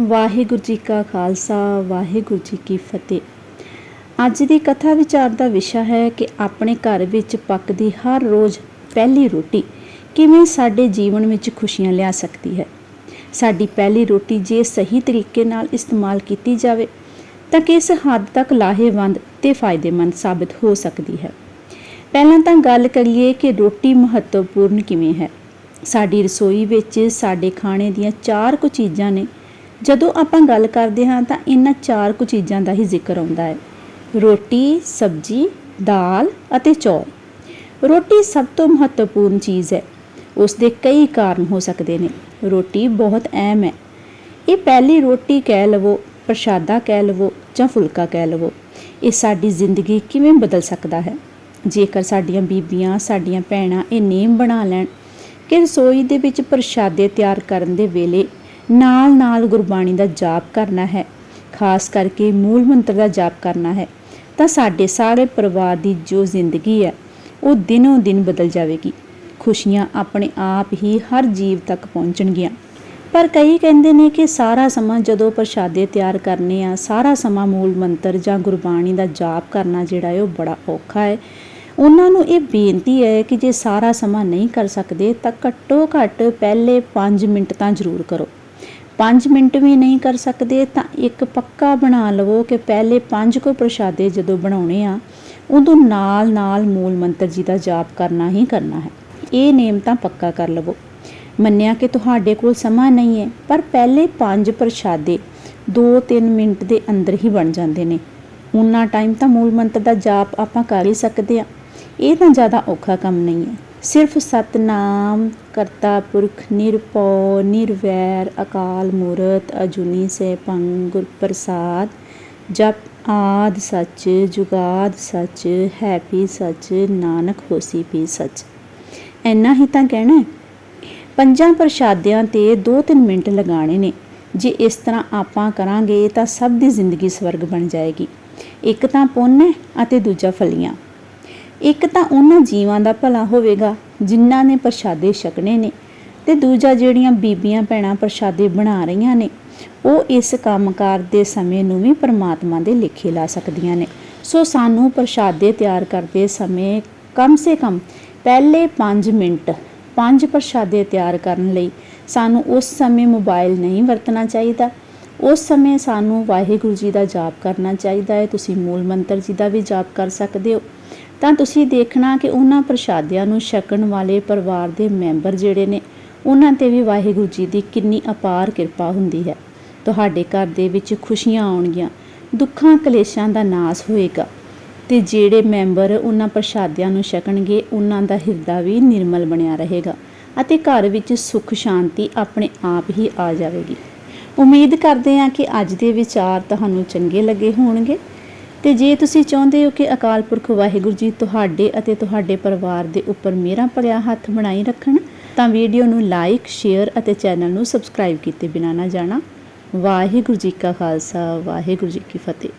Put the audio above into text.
ਵਾਹਿਗੁਰੂ ਜੀ ਕਾ ਖਾਲਸਾ, ਵਾਹਿਗੁਰੂ ਜੀ ਕੀ ਫਤਿਹ। ਅੱਜ ਦੀ ਕਥਾ ਵਿਚਾਰ ਦਾ ਵਿਸ਼ਾ ਹੈ ਕਿ ਆਪਣੇ ਘਰ ਵਿੱਚ ਪੱਕਦੀ ਹਰ ਰੋਜ਼ ਪਹਿਲੀ ਰੋਟੀ ਕਿਵੇਂ ਸਾਡੇ ਜੀਵਨ ਵਿੱਚ ਖੁਸ਼ੀਆਂ ਲਿਆ ਸਕਦੀ ਹੈ। ਸਾਡੀ ਪਹਿਲੀ ਰੋਟੀ ਜੇ ਸਹੀ ਤਰੀਕੇ ਨਾਲ ਇਸਤੇਮਾਲ ਕੀਤੀ ਜਾਵੇ, ਤਾਂ ਕਿਸ ਹੱਦ ਤੱਕ ਲਾਹੇਵੰਦ ਤੇ ਫਾਇਦੇਮੰਦ ਸਾਬਤ ਹੋ ਸਕਦੀ ਹੈ। ਪਹਿਲਾਂ ਤਾਂ ਗੱਲ ਕਰੀਏ ਕਿ ਰੋਟੀ ਮਹੱਤਵਪੂਰਨ ਕਿਵੇਂ ਹੈ। ਸਾਡੀ ਰਸੋਈ ਵਿੱਚ ਸਾਡੇ ਖਾਣੇ ਦੀਆਂ ਚਾਰ ਕੁ ਚੀਜ਼ਾਂ ਨੇ ਜਦੋਂ ਆਪਾਂ ਗੱਲ ਕਰਦੇ ਹਾਂ ਤਾਂ ਇਹਨਾਂ ਚਾਰ ਕੁ ਚੀਜ਼ਾਂ ਦਾ ਹੀ ਜ਼ਿਕਰ ਆਉਂਦਾ ਹੈ। ਰੋਟੀ, ਸਬਜ਼ੀ, ਦਾਲ ਅਤੇ ਚੌਲ। ਰੋਟੀ ਸਭ ਤੋਂ ਮਹੱਤਵਪੂਰਨ ਚੀਜ਼ ਹੈ। ਉਸ ਦੇ ਕਈ ਕਾਰਨ ਹੋ ਸਕਦੇ ਨੇ। ਰੋਟੀ ਬਹੁਤ ਅਹਿਮ ਹੈ। ਇਹ ਪਹਿਲੀ ਰੋਟੀ ਕਹਿ ਲਵੋ, ਪ੍ਰਸ਼ਾਦਾ ਕਹਿ ਲਵੋ ਜਾਂ ਫੁਲਕਾ ਕਹਿ ਲਵੋ, ਇਹ ਸਾਡੀ ਜ਼ਿੰਦਗੀ ਕਿਵੇਂ ਬਦਲ ਸਕਦਾ ਹੈ? ਜੇਕਰ ਸਾਡੀਆਂ ਬੀਬੀਆਂ, ਸਾਡੀਆਂ ਭੈਣਾਂ ਇਹ ਨੇਮ ਬਣਾ ਲੈਣ ਕਿ ਰਸੋਈ ਦੇ ਵਿੱਚ ਪ੍ਰਸ਼ਾਦੇ ਤਿਆਰ ਕਰਨ ਦੇ ਵੇਲੇ ਨਾਲ-ਨਾਲ ਗੁਰਬਾਣੀ ਦਾ ਜਾਪ ਕਰਨਾ ਹੈ। ਖਾਸ ਕਰਕੇ ਮੂਲ ਮੰਤਰ ਦਾ ਜਾਪ ਕਰਨਾ ਹੈ। ਤਾਂ ਸਾਡੇ ਸਾਰੇ ਪਰਿਵਾਰ ਦੀ ਜੋ ਜ਼ਿੰਦਗੀ ਹੈ, ਉਹ ਦਿਨੋਂ ਦਿਨ ਬਦਲ ਜਾਵੇਗੀ। ਖੁਸ਼ੀਆਂ ਆਪਣੇ ਆਪ ਹੀ ਹਰ ਜੀਵ ਤੱਕ ਪਹੁੰਚਣਗੀਆਂ। ਪਰ ਕਈ ਕਹਿੰਦੇ ਨੇ ਕਿ ਸਾਰਾ ਸਮਾਂ ਜਦੋਂ ਪ੍ਰਸ਼ਾਦੇ ਤਿਆਰ ਕਰਨੇ ਆ, ਸਾਰਾ ਸਮਾਂ ਮੂਲ ਮੰਤਰ ਜਾਂ ਗੁਰਬਾਣੀ ਦਾ ਜਾਪ ਕਰਨਾ ਜਿਹੜਾ ਹੈ, ਉਹ ਬੜਾ ਔਖਾ ਹੈ। ਉਹਨਾਂ ਨੂੰ ਇਹ ਬੇਨਤੀ ਹੈ ਕਿ ਜੇ ਸਾਰਾ ਸਮਾਂ ਨਹੀਂ ਕਰ ਸਕਦੇ, ਤਾਂ ਘੱਟੋ ਘੱਟ ਪਹਿਲੇ 5 ਮਿੰਟ ਤਾਂ ਜ਼ਰੂਰ ਕਰੋ। 5 ਮਿੰਟ ਵੀ ਨਹੀਂ ਕਰ ਸਕਦੇ, ਤਾਂ ਇੱਕ ਪੱਕਾ ਬਣਾ ਲਵੋ ਕਿ ਪਹਿਲੇ 5 ਕੋ ਪ੍ਰਸ਼ਾਦੇ ਜਦੋਂ ਬਣਾਉਣੇ ਆ, ਉਦੋਂ ਨਾਲ ਨਾਲ ਮੂਲ ਮੰਤਰ ਜੀ ਦਾ ਜਾਪ ਕਰਨਾ ਹੀ ਕਰਨਾ ਹੈ। ਇਹ ਨੇਮ ਤਾਂ ਪੱਕਾ ਕਰ ਲਵੋ। ਮੰਨਿਆ ਕਿ ਤੁਹਾਡੇ ਕੋਲ ਸਮਾਂ ਨਹੀਂ ਹੈ, ਪਰ ਪਹਿਲੇ 5 ਪ੍ਰਸ਼ਾਦੇ 2-3 ਮਿੰਟ ਦੇ ਅੰਦਰ ਹੀ ਬਣ ਜਾਂਦੇ ਨੇ। ਉਨਾ ਟਾਈਮ ਤਾਂ ਮੂਲ ਮੰਤਰ ਦਾ ਜਾਪ ਆਪਾਂ ਕਰ ਹੀ ਸਕਦੇ ਆ। ਇਹ ਤਾਂ ਜ਼ਿਆਦਾ ਔਖਾ ਕੰਮ ਨਹੀਂ ਹੈ। ਸਿਰਫ ਸਤਨਾਮ ਕਰਤਾ ਪੁਰਖ ਨਿਰਭਉ, ਨਿਰਵੈਰ, ਅਕਾਲ ਮੂਰਤ, ਅਜੂਨੀ ਸੈਭੰ ਗੁਰ ਪ੍ਰਸਾਦ ਜਪ ਆਦ ਸੱਚ, ਜੁਗਾਦ ਸੱਚ, ਹੈ ਵੀ ਸੱਚ, ਨਾਨਕ ਹੋਸੀ ਪੀ ਸੱਚ। ਇੰਨਾ ਹੀ ਤਾਂ ਕਹਿਣਾ ਪੰਜਾਂ ਪ੍ਰਸ਼ਾਦਿਆਂ ਤੇ 2-3 ਮਿੰਟ ਲਗਾਣੇ ਨੇ। ਜੇ ਇਸ ਤਰ੍ਹਾਂ ਆਪਾਂ ਕਰਾਂਗੇ ਤਾਂ ਸਭ ਦੀ ਜ਼ਿੰਦਗੀ ਸਵਰਗ ਬਣ ਜਾਏਗੀ। ਇੱਕ ਤਾਂ ਪੁੰਨ ਹੈ ਅਤੇ ਦੂਜਾ ਫਲੀਆਂ। ਇੱਕ ਤਾਂ ਉਹਨਾਂ ਜੀਵਾਂ ਦਾ ਭਲਾ ਹੋਵੇਗਾ, ਜਿਨ੍ਹਾਂ ਨੇ ਪ੍ਰਸ਼ਾਦੇ ਛਕਣੇ ਨੇ ਤੇ ਦੂਜਾ ਜਿਹੜੀਆਂ ਬੀਬੀਆਂ ਭੈਣਾਂ ਪ੍ਰਸ਼ਾਦੇ ਬਣਾ ਰਹੀਆਂ ਨੇ, ਉਹ ਇਸ ਕੰਮਕਾਰ ਦੇ ਸਮੇਂ ਨੂੰ ਵੀ ਪਰਮਾਤਮਾ ਦੇ ਲੇਖੇ ਲਾ ਸਕਦੀਆਂ ਨੇ। ਸੋ ਸਾਨੂੰ ਪ੍ਰਸ਼ਾਦੇ ਤਿਆਰ ਕਰਦੇ ਸਮੇਂ ਕਮ ਸੇ ਕਮ ਪਹਿਲੇ 5 ਮਿੰਟ ਪੰਜ ਪ੍ਰਸ਼ਾਦੇ ਤਿਆਰ ਕਰਨ ਲਈ ਸਾਨੂੰ ਉਸ ਸਮੇਂ ਮੋਬਾਈਲ ਨਹੀਂ ਵਰਤਣਾ ਚਾਹੀਦਾ। ਉਸ ਸਮੇਂ ਸਾਨੂੰ ਵਾਹਿਗੁਰੂ ਜੀ ਦਾ ਜਾਪ ਕਰਨਾ ਚਾਹੀਦਾ ਹੈ। ਤੁਸੀਂ ਮੂਲ ਮੰਤਰ ਜੀ ਦਾ ਵੀ ਜਾਪ ਕਰ ਸਕਦੇ ਹੋ। ਤਾਂ ਤੁਸੀਂ ਦੇਖਣਾ ਕਿ ਉਹਨਾਂ ਪ੍ਰਸ਼ਾਦਿਆਂ ਨੂੰ ਛਕਣ ਵਾਲੇ ਪਰਿਵਾਰ ਦੇ ਮੈਂਬਰ ਜਿਹੜੇ ਨੇ, ਉਹਨਾਂ ਤੇ ਵੀ ਵਾਹਿਗੁਰੂ ਜੀ ਦੀ ਕਿੰਨੀ ਅਪਾਰ ਕਿਰਪਾ ਹੁੰਦੀ ਹੈ। ਤੁਹਾਡੇ ਘਰ ਦੇ ਵਿੱਚ ਖੁਸ਼ੀਆਂ ਆਉਣਗੀਆਂ, ਦੁੱਖਾਂ ਕਲੇਸ਼ਾਂ ਦਾ ਨਾਸ ਹੋਏਗਾ ਤੇ ਜਿਹੜੇ ਮੈਂਬਰ ਉਹਨਾਂ ਪ੍ਰਸ਼ਾਦਿਆਂ ਨੂੰ ਛਕਣਗੇ, ਉਹਨਾਂ ਦਾ ਹਿਰਦਾ ਵੀ ਨਿਰਮਲ ਬਣਿਆ ਰਹੇਗਾ ਅਤੇ ਘਰ ਵਿੱਚ ਸੁੱਖ ਸ਼ਾਂਤੀ ਆਪਣੇ ਆਪ ਹੀ ਆ ਜਾਵੇਗੀ। ਉਮੀਦ ਕਰਦੇ ਹਾਂ ਕਿ ਅੱਜ ਦੇ ਵਿਚਾਰ ਤੁਹਾਨੂੰ ਚੰਗੇ ਲੱਗੇ ਹੋਣਗੇ। ਤੇ ਜੇ ਤੁਸੀਂ ਚਾਹੁੰਦੇ ਹੋ ਕਿ ਅਕਾਲ ਪੁਰਖ ਵਾਹਿਗੁਰੂ ਜੀ ਤੁਹਾਡੇ ਅਤੇ ਤੁਹਾਡੇ ਪਰਿਵਾਰ ਦੇ ਉੱਪਰ ਮੇਰਾ ਭਰਿਆ ਹੱਥ ਬਣਾਈ ਰੱਖਣ, ਤਾਂ ਵੀਡੀਓ ਨੂੰ ਲਾਈਕ, ਸ਼ੇਅਰ ਅਤੇ ਚੈਨਲ ਨੂੰ ਸਬਸਕ੍ਰਾਈਬ ਕੀਤੇ ਬਿਨਾਂ ਨਾ ਜਾਣਾ। ਵਾਹਿਗੁਰੂ ਜੀ ਕਾ ਖਾਲਸਾ, ਵਾਹਿਗੁਰੂ ਜੀ ਕੀ ਫਤਿਹ।